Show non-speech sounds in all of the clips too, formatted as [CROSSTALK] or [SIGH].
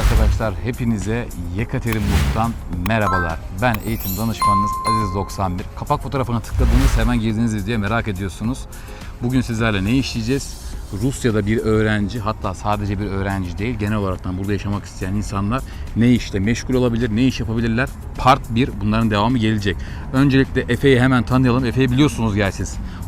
Arkadaşlar hepinize Yekaterinburg'dan merhabalar. Ben eğitim danışmanınız Aziz 91. Kapak fotoğrafına tıkladığınız hemen girdiniz diye merak ediyorsunuz. Bugün sizlerle ne işleyeceğiz? Rusya'da bir öğrenci hatta sadece bir öğrenci değil genel olaraktan burada yaşamak isteyen insanlar ne işle meşgul olabilir, ne iş yapabilirler? Part 1 bunların devamı gelecek. Öncelikle Efe'yi hemen tanıyalım. Efe'yi biliyorsunuz gerçi.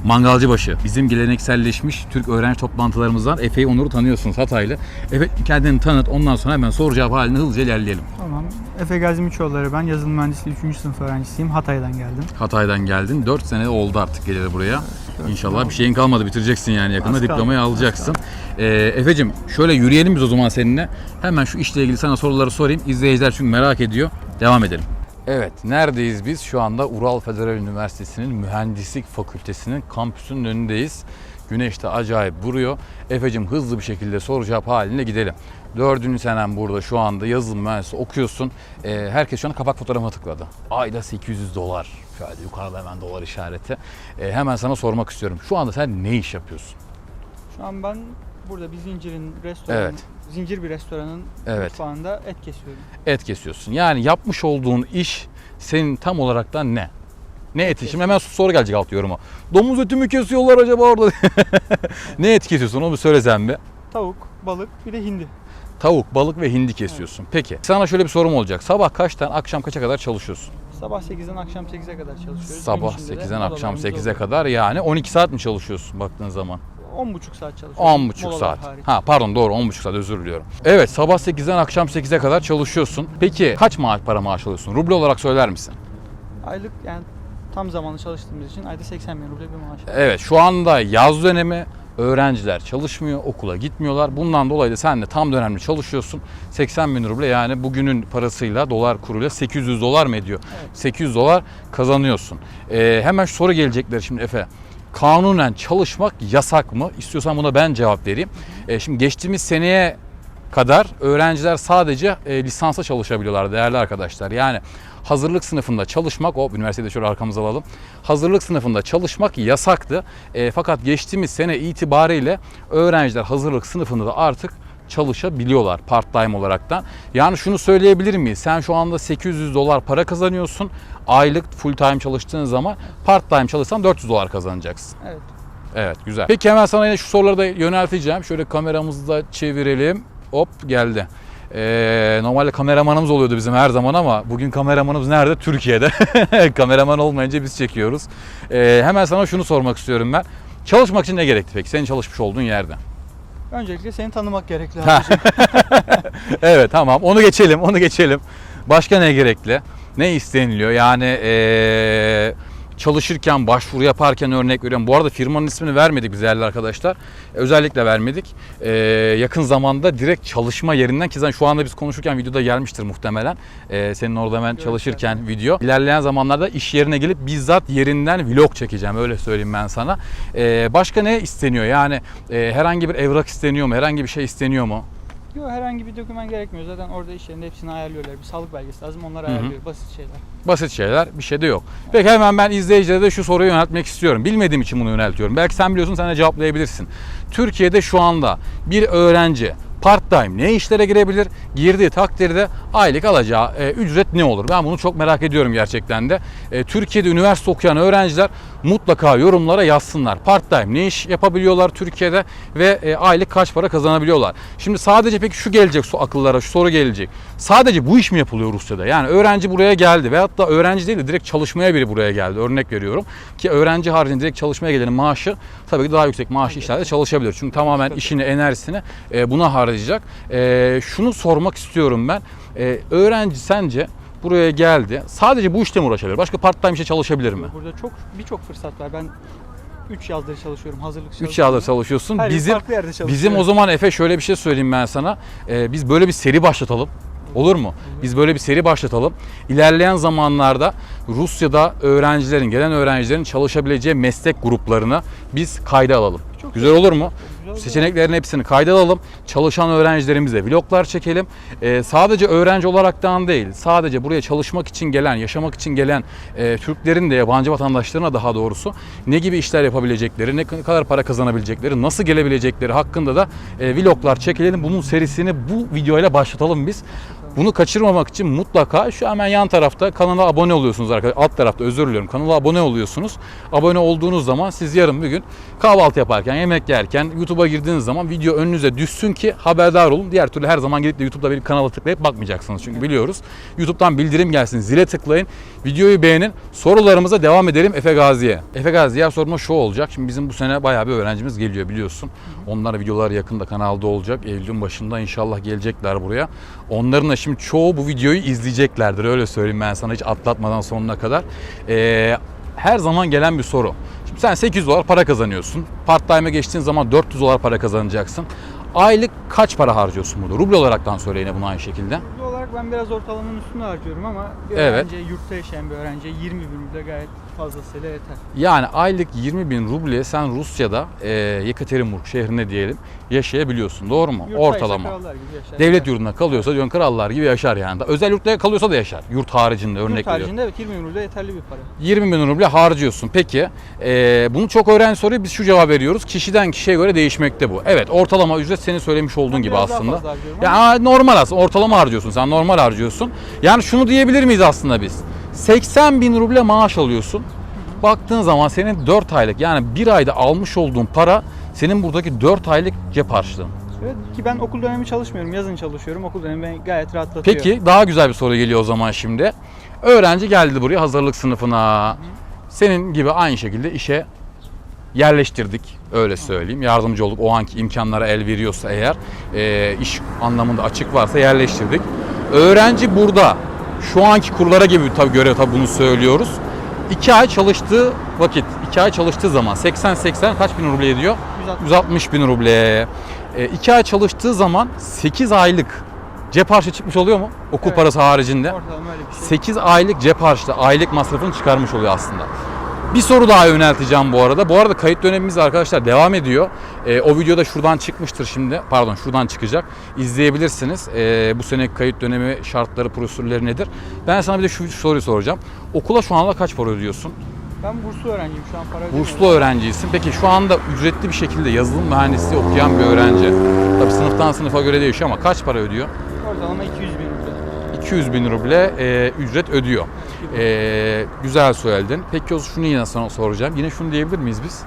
Mangalcıbaşı. Bizim gelenekselleşmiş Türk öğrenci toplantılarımızdan Efe'yi Onur'u tanıyorsunuz Hataylı. Efe kendini tanıt ondan sonra hemen soru cevap halinde hızlıca ilerleyelim. Tamam. Efe Gazimiçoğulları ben. Yazılım mühendisliği 3. sınıf öğrencisiyim. Hatay'dan geldim. Hatay'dan geldin. 4 sene oldu artık geleli buraya. dört İnşallah bir şeyin kalmadı. Bitireceksin yani yakında Az diplomayı az alacaksın. Ee, Efe'cim şöyle yürüyelim biz o zaman seninle. Hemen şu işle ilgili sana soruları sorayım. İzleyiciler çünkü merak ediyor. Devam edelim. Evet, neredeyiz biz? Şu anda Ural Federal Üniversitesi'nin Mühendislik Fakültesinin kampüsünün önündeyiz. Güneş de acayip vuruyor. Efe'cim hızlı bir şekilde soru cevap halinde gidelim. Dördüncü senem burada şu anda yazılım mühendisi okuyorsun. Ee, herkes şu an kapak fotoğrafına tıkladı. Ayda 800 dolar. Şöyle yukarıda hemen dolar işareti. Ee, hemen sana sormak istiyorum. Şu anda sen ne iş yapıyorsun? Şu an ben burada bir zincirin restoranı, Evet. zincir bir restoranın Evet. mutfağında et kesiyorum. Et kesiyorsun. Yani yapmış olduğun iş senin tam olarak da ne? Ne eti? Şimdi hemen soru gelecek alt yoruma. Domuz eti mi kesiyorlar acaba orada? [LAUGHS] ne et kesiyorsun onu bir söylesen bir. Tavuk, balık, bir de hindi. Tavuk, balık ve hindi kesiyorsun. Peki sana şöyle bir sorum olacak. Sabah kaçtan akşam kaça kadar çalışıyorsun? Sabah 8'den akşam 8'e kadar çalışıyoruz. Sabah içinde de 8'den akşam molalarımız 8'e oluyor. kadar yani 12 saat mi çalışıyorsun baktığın zaman? 10,5 saat çalışıyoruz. 10,5 Molalar saat. hariç. Ha pardon doğru 10,5 saat özür diliyorum. Evet sabah 8'den akşam 8'e kadar çalışıyorsun. Peki kaç maaş para maaş alıyorsun? Ruble olarak söyler misin? Aylık yani tam zamanlı çalıştığımız için ayda 80 bin ruble bir maaş. Evet şu anda yaz dönemi öğrenciler çalışmıyor, okula gitmiyorlar. Bundan dolayı da sen de tam dönemli çalışıyorsun. 80 bin ruble yani bugünün parasıyla dolar kuruyla 800 dolar mı ediyor? Evet. 800 dolar kazanıyorsun. Ee, hemen şu soru gelecekler şimdi Efe. Kanunen çalışmak yasak mı? İstiyorsan buna ben cevap vereyim. Ee, şimdi geçtiğimiz seneye kadar öğrenciler sadece e, lisansa çalışabiliyorlar değerli arkadaşlar. Yani hazırlık sınıfında çalışmak, o üniversitede şöyle arkamıza alalım. Hazırlık sınıfında çalışmak yasaktı. E, fakat geçtiğimiz sene itibariyle öğrenciler hazırlık sınıfında da artık çalışabiliyorlar part time olaraktan. Yani şunu söyleyebilir miyiz? Sen şu anda 800 dolar para kazanıyorsun. Aylık full time çalıştığın zaman part time çalışsan 400 dolar kazanacaksın. Evet. Evet güzel. Peki hemen sana yine şu soruları da yönelteceğim. Şöyle kameramızı da çevirelim. Hop geldi. Ee, normalde kameramanımız oluyordu bizim her zaman ama bugün kameramanımız nerede? Türkiye'de. [LAUGHS] Kameraman olmayınca biz çekiyoruz. Ee, hemen sana şunu sormak istiyorum ben. Çalışmak için ne gerekti peki? Senin çalışmış olduğun yerde. Öncelikle seni tanımak gerekli. Abicim. [LAUGHS] evet tamam onu geçelim onu geçelim. Başka ne gerekli? Ne isteniliyor? Yani ee, çalışırken, başvuru yaparken örnek veriyorum. Bu arada firmanın ismini vermedik biz değerli arkadaşlar. Özellikle vermedik. Ee, yakın zamanda direkt çalışma yerinden ki zaten şu anda biz konuşurken videoda gelmiştir muhtemelen. Ee, senin orada hemen çalışırken video. İlerleyen zamanlarda iş yerine gelip bizzat yerinden vlog çekeceğim öyle söyleyeyim ben sana. Ee, başka ne isteniyor? Yani e, herhangi bir evrak isteniyor mu? Herhangi bir şey isteniyor mu? Yok herhangi bir doküman gerekmiyor. Zaten orada iş yerinde hepsini ayarlıyorlar. Bir sağlık belgesi lazım. Onlar ayarlıyor. Basit şeyler. Basit şeyler, bir şey de yok. Peki hemen ben izleyicilere de şu soruyu yöneltmek istiyorum. Bilmediğim için bunu yöneltiyorum. Belki sen biliyorsun, sen de cevaplayabilirsin. Türkiye'de şu anda bir öğrenci part time ne işlere girebilir? Girdiği takdirde aylık alacağı e, ücret ne olur? Ben bunu çok merak ediyorum gerçekten de. E, Türkiye'de üniversite okuyan öğrenciler mutlaka yorumlara yazsınlar. Part time ne iş yapabiliyorlar Türkiye'de ve e, aylık kaç para kazanabiliyorlar? Şimdi sadece peki şu gelecek su akıllara, şu soru gelecek. Sadece bu iş mi yapılıyor Rusya'da? Yani öğrenci buraya geldi veyahut da öğrenci değil de direkt çalışmaya biri buraya geldi. Örnek veriyorum. Ki öğrenci haricinde direkt çalışmaya gelenin maaşı tabii ki daha yüksek maaşlı işlerde çalışabilir. Çünkü tamamen işini, enerjisini e, buna harcayacak. E, şunu sormak istiyorum ben. E, öğrenci sence buraya geldi. Sadece bu işle mi uğraşabilir? Başka part time işe çalışabilir mi? Burada çok birçok fırsat var. Ben 3 yazdır çalışıyorum. Hazırlık 3 yıldır çalışıyorsun. Her bizim farklı yerde çalışıyorum. bizim o zaman Efe şöyle bir şey söyleyeyim ben sana. Ee, biz böyle bir seri başlatalım. Olur mu? Biz böyle bir seri başlatalım. İlerleyen zamanlarda Rusya'da öğrencilerin, gelen öğrencilerin çalışabileceği meslek gruplarını biz kayda alalım. Çok Güzel olur mu? Seçeneklerin hepsini kayda alalım. Çalışan öğrencilerimize vloglar çekelim. Ee, sadece öğrenci olaraktan değil, sadece buraya çalışmak için gelen, yaşamak için gelen e, Türklerin de yabancı vatandaşlarına daha doğrusu ne gibi işler yapabilecekleri, ne kadar para kazanabilecekleri, nasıl gelebilecekleri hakkında da e, vloglar çekelim. Bunun serisini bu videoyla başlatalım biz. Bunu kaçırmamak için mutlaka şu hemen yan tarafta kanala abone oluyorsunuz arkadaşlar. Alt tarafta özür diliyorum. Kanala abone oluyorsunuz. Abone olduğunuz zaman siz yarın bir gün kahvaltı yaparken, yemek yerken, YouTube'a girdiğiniz zaman video önünüze düşsün ki haberdar olun. Diğer türlü her zaman gidip de YouTube'da bir kanala tıklayıp bakmayacaksınız. Çünkü biliyoruz. YouTube'dan bildirim gelsin. Zile tıklayın. Videoyu beğenin. Sorularımıza devam edelim Efe Gazi'ye. Efe Gazi diğer soruma şu olacak. Şimdi bizim bu sene bayağı bir öğrencimiz geliyor biliyorsun. Onlar videolar yakında kanalda olacak. Eylül'ün başında inşallah gelecekler buraya. Onların da şimdi çoğu bu videoyu izleyeceklerdir. Öyle söyleyeyim ben sana hiç atlatmadan sonuna kadar. Ee, her zaman gelen bir soru. Şimdi sen 800 dolar para kazanıyorsun. Part time'e geçtiğin zaman 400 dolar para kazanacaksın. Aylık kaç para harcıyorsun burada? Ruble olaraktan söyle yine bunu aynı şekilde. Ruble olarak ben biraz ortalamanın üstünde harcıyorum ama bir Evet. öğrenciye, yurtta yaşayan bir öğrenciye 20 bin ruble gayet fazlasıyla yeter. Yani aylık 20 bin rubleye sen Rusya'da e, Yekaterinburg şehrinde diyelim yaşayabiliyorsun. Doğru mu? Yurtta Ortalama. krallar gibi yaşar. Devlet yurdunda kalıyorsa diyorsun krallar gibi yaşar yani. Özel yurtta kalıyorsa da yaşar. Yurt haricinde örnek Yurt veriyorum. haricinde evet 20 bin ruble yeterli bir para. 20 bin ruble harcıyorsun. Peki e, bunu çok öğrenci soruyor. Biz şu cevap veriyoruz. Kişiden kişiye göre değişmekte bu. Evet ortalama ücret senin söylemiş olduğun Ben gibi aslında. Ya aa, normal aslında. Ortalama harcıyorsun. Sen normal harcıyorsun. Yani şunu diyebilir miyiz aslında biz? 80 bin ruble maaş alıyorsun. Baktığın zaman senin 4 aylık yani bir ayda almış olduğun para senin buradaki 4 aylık cep harçlığın. Evet ki ben okul dönemi çalışmıyorum. Yazın çalışıyorum. Okul dönemi beni gayet rahatlatıyor. Peki daha güzel bir soru geliyor o zaman şimdi. Öğrenci geldi buraya hazırlık sınıfına. Senin gibi aynı şekilde işe yerleştirdik. Öyle söyleyeyim. Yardımcı olduk. O anki imkanlara el veriyorsa eğer e, iş anlamında açık varsa yerleştirdik. Öğrenci burada şu anki kurlara gibi tabii göre tabii bunu söylüyoruz. 2 ay çalıştığı vakit, 2 ay çalıştığı zaman 80-80 kaç bin ruble ediyor? 160. 160 bin ruble. 2 ay çalıştığı zaman 8 aylık cep harçlı çıkmış oluyor mu? Okul Evet. parası haricinde. Ortalama öyle bir şey. 8 aylık cep harçlı, aylık masrafını çıkarmış oluyor aslında. Bir soru daha yönelteceğim bu arada. Bu arada kayıt dönemimiz arkadaşlar devam ediyor. Ee, o videoda şuradan çıkmıştır şimdi. Pardon şuradan çıkacak. İzleyebilirsiniz. Ee, bu sene kayıt dönemi şartları, prosedürleri nedir? Ben sana bir de şu soruyu soracağım. Okula şu anda kaç para ödüyorsun? Ben burslu öğrenciyim şu an para ödemiyorum. Burslu öğrenciysin. Peki şu anda ücretli bir şekilde yazılım mühendisliği okuyan bir öğrenci. Tabii sınıftan sınıfa göre değişiyor ama kaç para ödüyor? Ortalama 200 bin ruble. 200 bin ruble e, ücret ödüyor. E, güzel söyledin. Peki o şunu yine sana soracağım. Yine şunu diyebilir miyiz biz?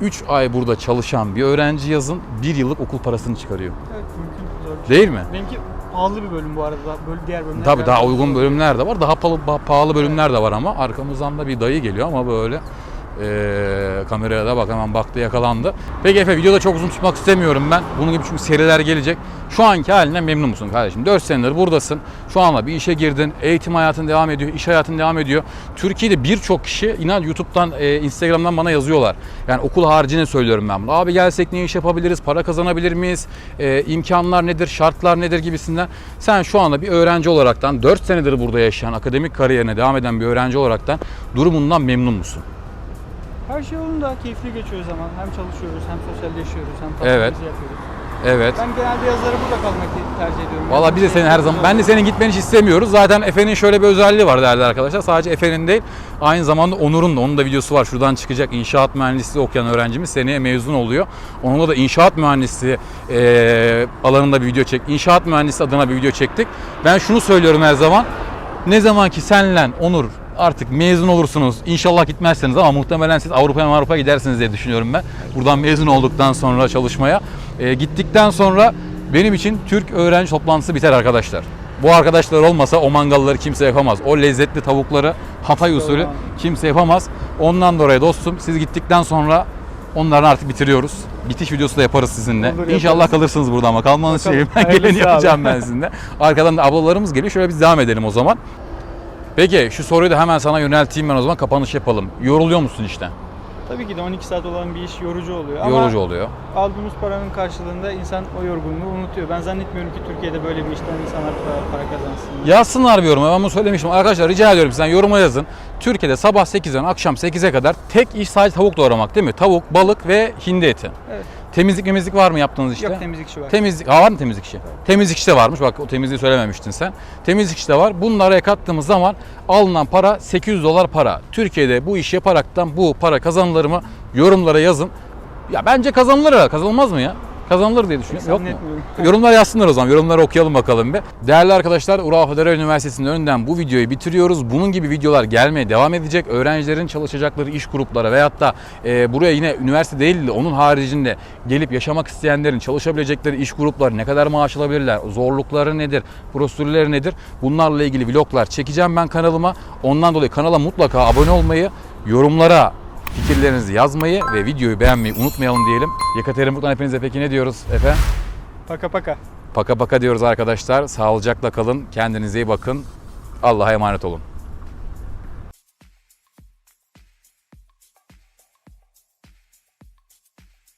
3 ay burada çalışan bir öğrenci yazın 1 yıllık okul parasını çıkarıyor. Evet mümkün zor şey. Değil mi? Benimki pahalı bir bölüm bu arada. Böyle diğer bölümler Tabii daha uygun bölümler de var. Daha pahalı, pahalı bölümler de var ama arkamızdan da bir dayı geliyor ama böyle e, kameraya da bak hemen baktı yakalandı. Peki Efe videoda çok uzun tutmak istemiyorum ben. Bunun gibi çünkü seriler gelecek. Şu anki halinden memnun musun kardeşim? 4 senedir buradasın. Şu anda bir işe girdin. Eğitim hayatın devam ediyor. iş hayatın devam ediyor. Türkiye'de birçok kişi inan YouTube'dan, e, Instagram'dan bana yazıyorlar. Yani okul haricinde söylüyorum ben bunu. Abi gelsek ne iş yapabiliriz? Para kazanabilir miyiz? E, imkanlar nedir? Şartlar nedir gibisinden. Sen şu anda bir öğrenci olaraktan 4 senedir burada yaşayan, akademik kariyerine devam eden bir öğrenci olaraktan durumundan memnun musun? Her şey yolunda keyifli geçiyor zaman. Hem çalışıyoruz hem sosyalleşiyoruz hem Evet. tatilimizi yapıyoruz. Evet. Ben genelde yazları burada kalmayı tercih ediyorum. Valla biz de senin her zaman ben de senin gitmeni hiç istemiyoruz. Zaten Efe'nin şöyle bir özelliği var değerli arkadaşlar. Sadece Efe'nin değil, aynı zamanda Onur'un da onun da videosu var. Şuradan çıkacak inşaat mühendisliği okuyan öğrencimiz seneye mezun oluyor. Onunla da inşaat mühendisliği eee, alanında bir video çek. İnşaat mühendisi adına bir video çektik. Ben şunu söylüyorum her zaman. Ne zaman ki senle Onur artık mezun olursunuz. İnşallah gitmezseniz ama muhtemelen siz Avrupa'ya Avrupa'ya gidersiniz diye düşünüyorum ben. Buradan mezun olduktan sonra çalışmaya. Ee, gittikten sonra benim için Türk öğrenci toplantısı biter arkadaşlar. Bu arkadaşlar olmasa o mangalları kimse yapamaz. O lezzetli tavukları Hatay usulü kimse yapamaz. Ondan dolayı dostum siz gittikten sonra onları artık bitiriyoruz. Bitiş videosu da yaparız sizinle. Olur, İnşallah yaparız. kalırsınız burada ama kalmanız şey ben geleni yapacağım ben sizinle. Arkadan da ablalarımız geliyor. Şöyle biz devam edelim o zaman. Peki şu soruyu da hemen sana yönelteyim ben o zaman kapanış yapalım. Yoruluyor musun işte? Tabii ki de 12 saat olan bir iş yorucu oluyor. Yorucu Ama oluyor. aldığımız paranın karşılığında insan o yorgunluğu unutuyor. Ben zannetmiyorum ki Türkiye'de böyle bir işten insanlar para, para kazansın. Yazsınlar bir yoruma. Ben bunu söylemiştim. Arkadaşlar rica ediyorum sizden yoruma yazın. Türkiye'de sabah 8'den akşam 8'e kadar tek iş sadece tavuk doğramak değil mi? Tavuk, balık ve hindi eti. Evet. Temizlik memizlik var mı yaptığınız işte? Yok temizlik işi var. Temizlik, ha var mı temizlik işi? Temizlik işte varmış. Bak o temizliği söylememiştin sen. Temizlik işte var. Bunları araya kattığımız zaman alınan para 800 dolar para. Türkiye'de bu işi yaparaktan bu para kazanılır mı? Yorumlara yazın. Ya bence kazanılır herhalde. Kazanılmaz mı ya? Kazanılır diye düşünüyorum. Yok mu? Yorumlar yazsınlar o zaman. Yorumları okuyalım bakalım bir. Değerli arkadaşlar Ural Federal Üniversitesi'nin önünden bu videoyu bitiriyoruz. Bunun gibi videolar gelmeye devam edecek. Öğrencilerin çalışacakları iş gruplara veyahut da e, buraya yine üniversite değil de onun haricinde gelip yaşamak isteyenlerin çalışabilecekleri iş grupları ne kadar maaş alabilirler, zorlukları nedir, prosedürleri nedir bunlarla ilgili vloglar çekeceğim ben kanalıma. Ondan dolayı kanala mutlaka abone olmayı, yorumlara fikirlerinizi yazmayı ve videoyu beğenmeyi unutmayalım diyelim. Yekaterinburg'dan hepinize peki ne diyoruz Efe? Paka paka. Paka paka diyoruz arkadaşlar. Sağlıcakla kalın. Kendinize iyi bakın. Allah'a emanet olun.